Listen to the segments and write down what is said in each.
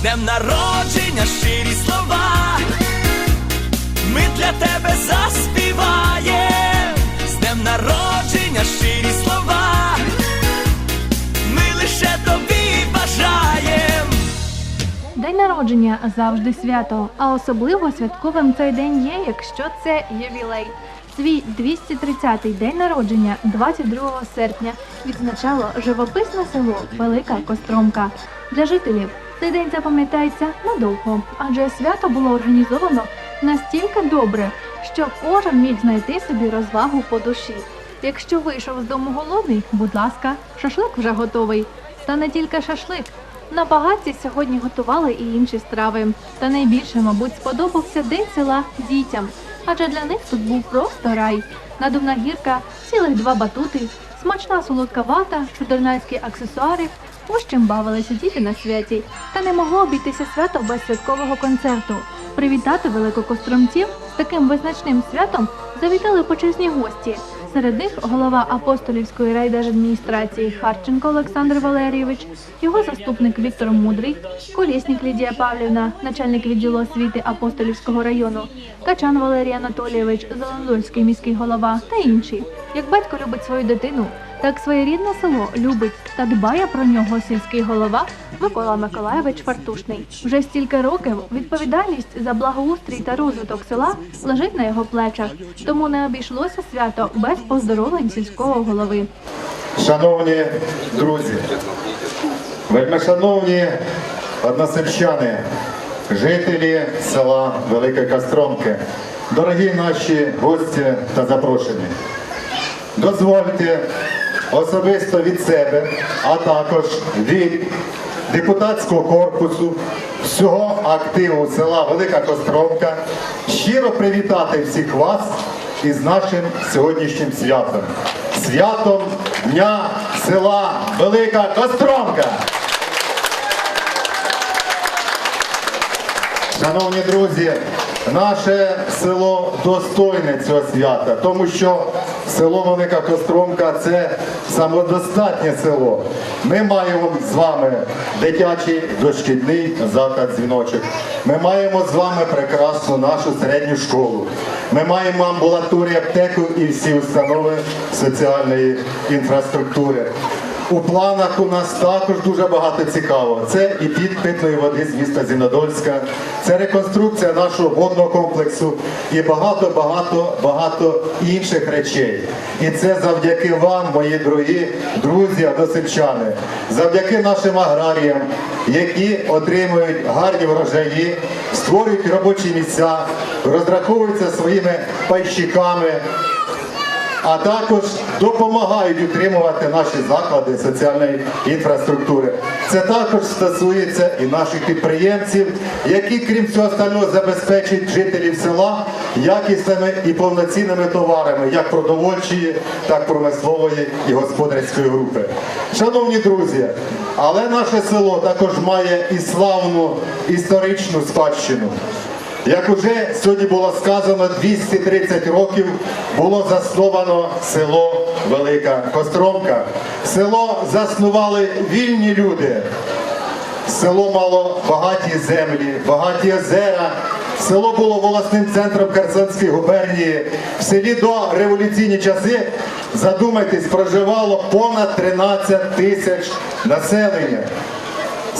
днем народження щирі слова. Ми для тебе заспіваєм, з днем народження щирі слова. Ми лише тобі бажаєм. День народження завжди свято, а особливо святковим цей день є, якщо це ювілей. Свій 230-й день народження 22 серпня відзначало живописне село Велика Костромка. Для жителів цей день запам'ятається надовго, адже свято було організовано настільки добре, що кожен міг знайти собі розвагу по душі. Якщо вийшов з дому голодний, будь ласка, шашлик вже готовий. Та не тільки шашлик. На багатці сьогодні готували і інші страви. Та найбільше, мабуть, сподобався день села дітям, адже для них тут був просто рай. Надувна гірка, цілих два батути, смачна солодка вата, чудернацькі аксесуари. Ось чим бавилися діти на святі. Та не могло обійтися свято без святкового концерту. Привітати великокостромців з таким визначним святом завітали почесні гості. Серед них голова апостолівської райдержадміністрації Харченко Олександр Валерійович, його заступник Віктор Мудрий, колісник Лідія Павлівна, начальник відділу освіти апостолівського району, Качан Валерій Анатолійович, Золондольський міський голова та інші. Як батько любить свою дитину, так своєрідне село любить та дбає про нього сільський голова Микола Миколаєвич Фартушний. Вже стільки років відповідальність за благоустрій та розвиток села лежить на його плечах, тому не обійшлося свято без поздоровлень сільського голови. Шановні друзі, вельмишановні односельчани, жителі села Велика Костромки, дорогі наші гості та запрошені. Дозвольте особисто від себе, а також від депутатського корпусу, всього активу села Велика Костромка щиро привітати всіх вас із нашим сьогоднішнім святом. Святом Дня села Велика Костромка. Шановні друзі, наше село достойне цього свята, тому що село Велика Костромка це самодостатнє село. Ми маємо з вами дитячий дошкільний заклад дзвіночок. Ми маємо з вами прекрасну нашу середню школу. Ми маємо амбулаторію, аптеку і всі установи соціальної інфраструктури. У планах у нас також дуже багато цікавого. Це і під питної води з міста Зінодольська, це реконструкція нашого водного комплексу і багато, багато, багато інших речей. І це завдяки вам, мої дорогі друзі, односельчани, завдяки нашим аграріям, які отримують гарні врожаї, створюють робочі місця, розраховуються своїми пайщиками а також допомагають утримувати наші заклади соціальної інфраструктури. Це також стосується і наших підприємців, які, крім всього остального, забезпечують жителів села якісними і повноцінними товарами, як продовольчої, так і промислової і господарської групи. Шановні друзі, але наше село також має і славну історичну спадщину. Як уже сьогодні було сказано, 230 років було засновано село Велика Костромка. Село заснували вільні люди. Село мало багаті землі, багаті озера. Село було волосним центром Херсонської губернії. В селі до революційні часи, задумайтесь, проживало понад 13 тисяч населення.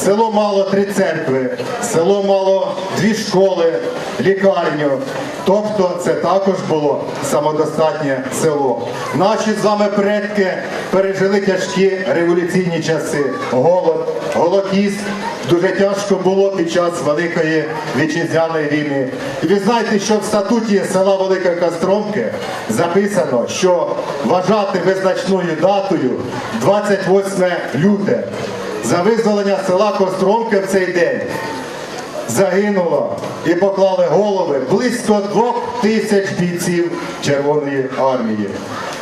Село мало три церкви, село мало дві школи, лікарню. Тобто це також було самодостатнє село. Наші з вами предки пережили тяжкі революційні часи. Голод, голокіст. Дуже тяжко було під час Великої вітчизняної війни. І ви знаєте, що в статуті села Велика Костромки записано, що вважати визначною датою 28 люте. За визволення села Костромки в цей день загинуло і поклали голови близько двох тисяч бійців Червоної армії.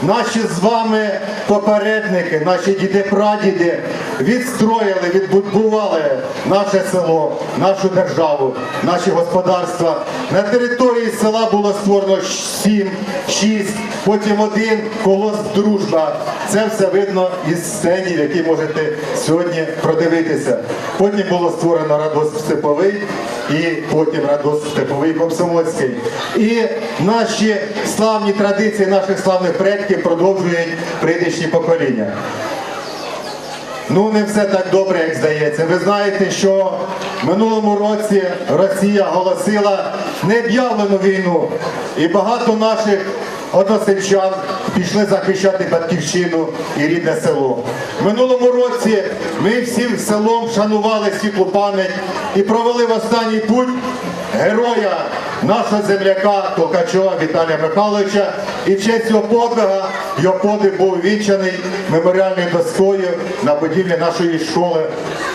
Наші з вами попередники, наші діди-прадіди відстроїли, відбудували наше село, нашу державу, наші господарства На території села було створено 7, 6, потім один колос дружба. Це все видно із сценів, які можете сьогодні продивитися. Потім було створено Радос Степовий і потім Радос Степовий Комсомольський. І наші славні традиції наших славних предків продовжують прийдешні покоління. Ну, не все так добре, як здається. Ви знаєте, що в минулому році Росія оголосила необ'явлену війну, і багато наших односельчан пішли захищати батьківщину і рідне село. В минулому році ми всім селом шанували світлу пам'ять і провели в останній путь героя нашого земляка Толкачова Віталія Михайловича. І в честь його подвига його подвиг був вінчаний меморіальною доскою на будівлі нашої школи.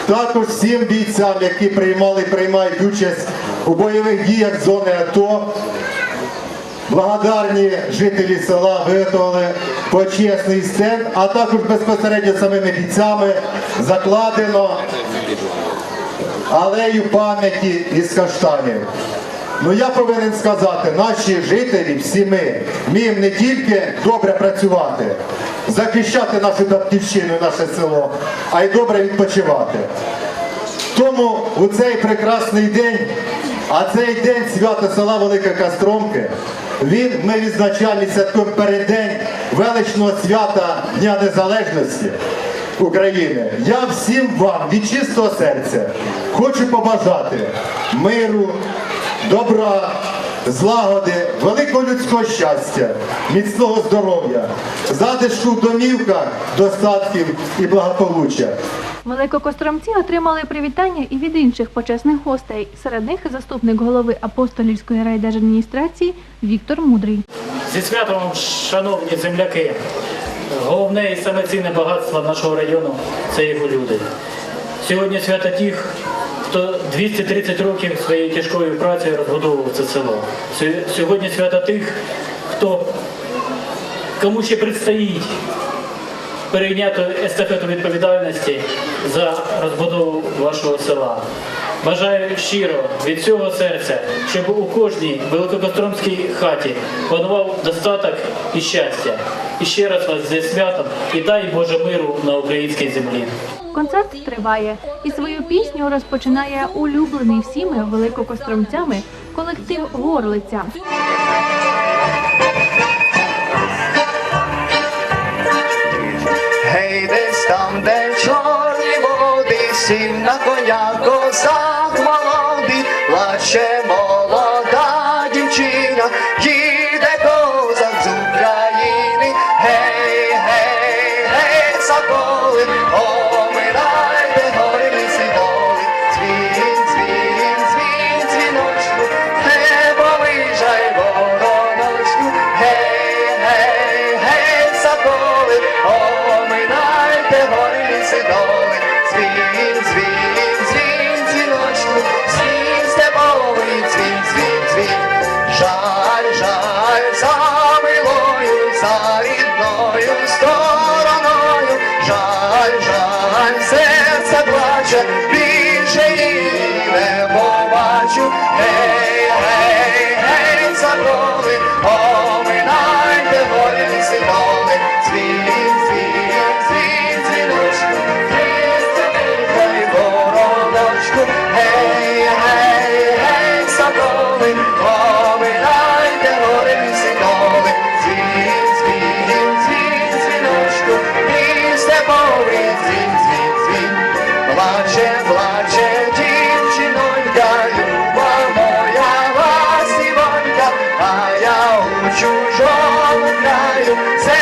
Також всім бійцям, які приймали і приймають участь у бойових діях зони АТО. Благодарні жителі села виготовили почесний стенд, а також безпосередньо самими бійцями закладено алею пам'яті із каштанів. Ну я повинен сказати, наші жителі, всі ми, вміємо не тільки добре працювати, захищати нашу батьківщину, наше село, а й добре відпочивати. Тому у цей прекрасний день, а цей день свята села Велика Костромки, він ми відзначаємо і святкуємо переддень величного свята Дня Незалежності України. Я всім вам від чистого серця хочу побажати миру, добра, злагоди, великого людського щастя, міцного здоров'я, затишку в домівках, достатків і благополуччя. Великокостромці отримали привітання і від інших почесних гостей. Серед них заступник голови апостолівської райдержадміністрації Віктор Мудрий. Зі святом, шановні земляки, головне і саме цінне багатство нашого району це його люди. Сьогодні свято тих, хто 230 років своєю тяжкою працею розбудовував це село. Сьогодні свято тих, хто кому ще предстоїть перейняти естафету відповідальності за розбудову вашого села. Бажаю щиро від всього серця, щоб у кожній великокостромській хаті панував достаток і щастя. І ще раз вас зі святом і дай Боже миру на українській землі. Концерт триває і свою пісню розпочинає улюблений всіми великокостромцями колектив Горлиця. Гей, десь там, де чорні води, сім на коня козак Sagrado, Sagrado.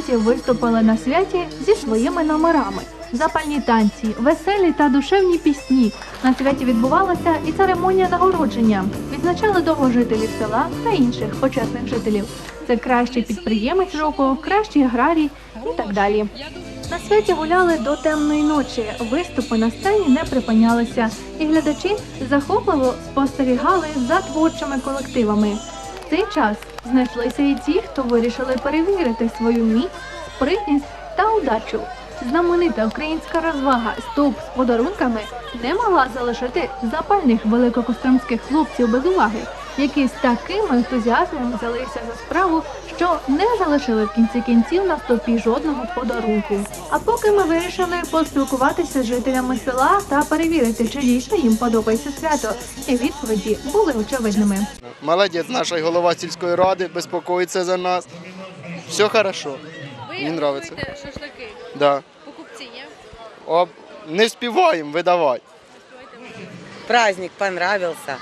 Талантів виступили на святі зі своїми номерами. Запальні танці, веселі та душевні пісні. На святі відбувалася і церемонія нагородження. Відзначали довгожителів села та інших почесних жителів. Це кращий підприємець року, кращий аграрій і так далі. На святі гуляли до темної ночі. Виступи на сцені не припинялися, і глядачі захопливо спостерігали за творчими колективами. В цей час знайшлися і ті, хто вирішили перевірити свою міць, спритність та удачу. Знаменита українська розвага Стовп з подарунками не могла залишити запальних великокостромських хлопців без уваги, які з таким ентузіазмом взялися за справу, що не залишили в кінці кінців на стовпі жодного подарунку. А поки ми вирішили поспілкуватися з жителями села та перевірити, чи дійсно їм подобається свято, і відповіді були очевидними. Молодець, наш голова сільської ради безпокоїться за нас. Все хорошо. Ви Мені нравиться. шашлики, Да. покупці, ні? Об... Не вспіваємо видавати. праздник понравился.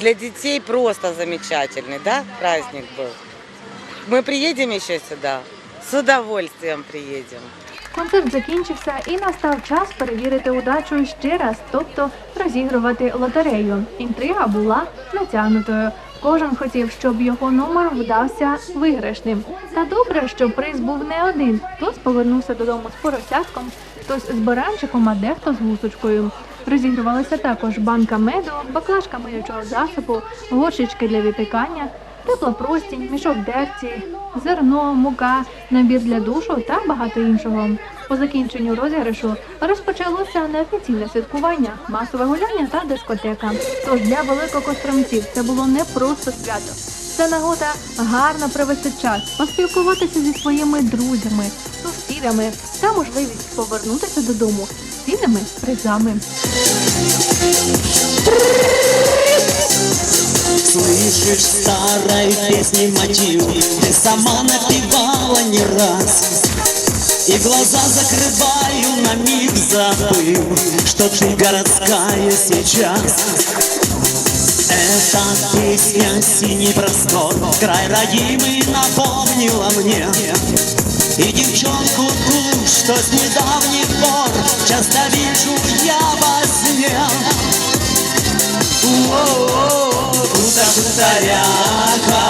Для детей просто замечательный, да, праздник был. Мы приедем еще сюда? С удовольствием приедем. Концерт закінчився і настав час перевірити удачу ще раз, тобто розігрувати лотерею. Інтрига була натягнутою. Кожен хотів, щоб його номер вдався виграшним. Та добре, що приз був не один. Хтось повернувся додому з поросятком, хтось з баранчиком, а дехто з гусочкою. Розігрувалася також банка меду, баклажка миючого засобу, горщички для випікання, тепла простінь, мішок дерці, зерно, мука, набір для душу та багато іншого. По закінченню розіграшу розпочалося неофіційне святкування, масове гуляння та дискотека. Тож для великокостромців це було не просто свято. Це нагода гарно провести час, поспілкуватися зі своїми друзями, сусідами та можливість повернутися додому з цінними призами. Слышишь старой песни мотив Ты сама напевала не раз. И глаза закрываю на миг забыл Что ты городская сейчас. Эта песня синий простор Край родимый напомнила мне. И девчонку ту, что с недавних пор Часто вижу я во сне. Куда хуторяка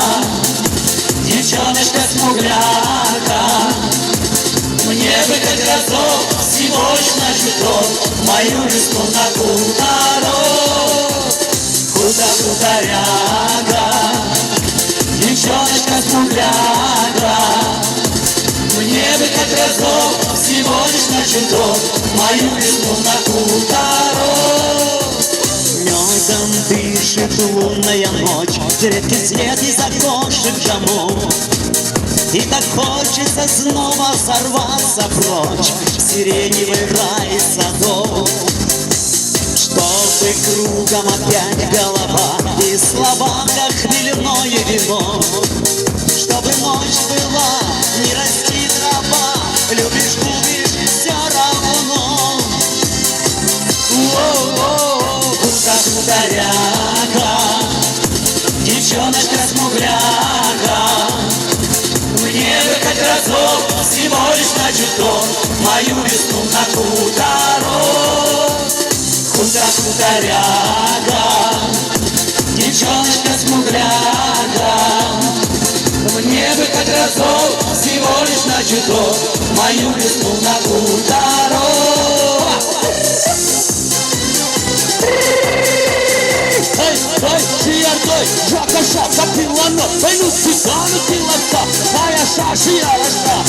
Девчоночка смугляка. Мне бы хоть разок Всего лишь на чуток Мою весну на хуторок Куда хуторяка Девчоночка смугляка. Мне бы хоть разок Всего лишь на чуток Мою весну на хуторок Медом дышит лунная ночь Редкий свет из окошек домов И так хочется снова сорваться прочь Сиреневый рай садов. Чтобы кругом опять голова И слова, как хмельное вино. Чтобы ночь была, не расти трава Любишь, любишь, все равно. Воу-воу, на чуток Мою весну на хуторок Хутор хуторяка Девчоночка смугляка Мне бы хоть разок Всего лишь на чуток Мою весну на хуторок Oi, dia 2, joga a chapa pilando Vem no cigano que lá tá Vai achar que ela está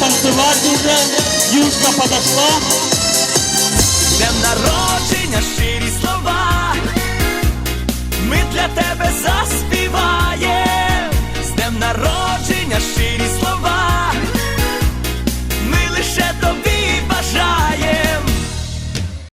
танцевать уже, юшка подошла. Днем народження, щирі слова, ми для тебе заспіваємо. З днем народження, щирі слова.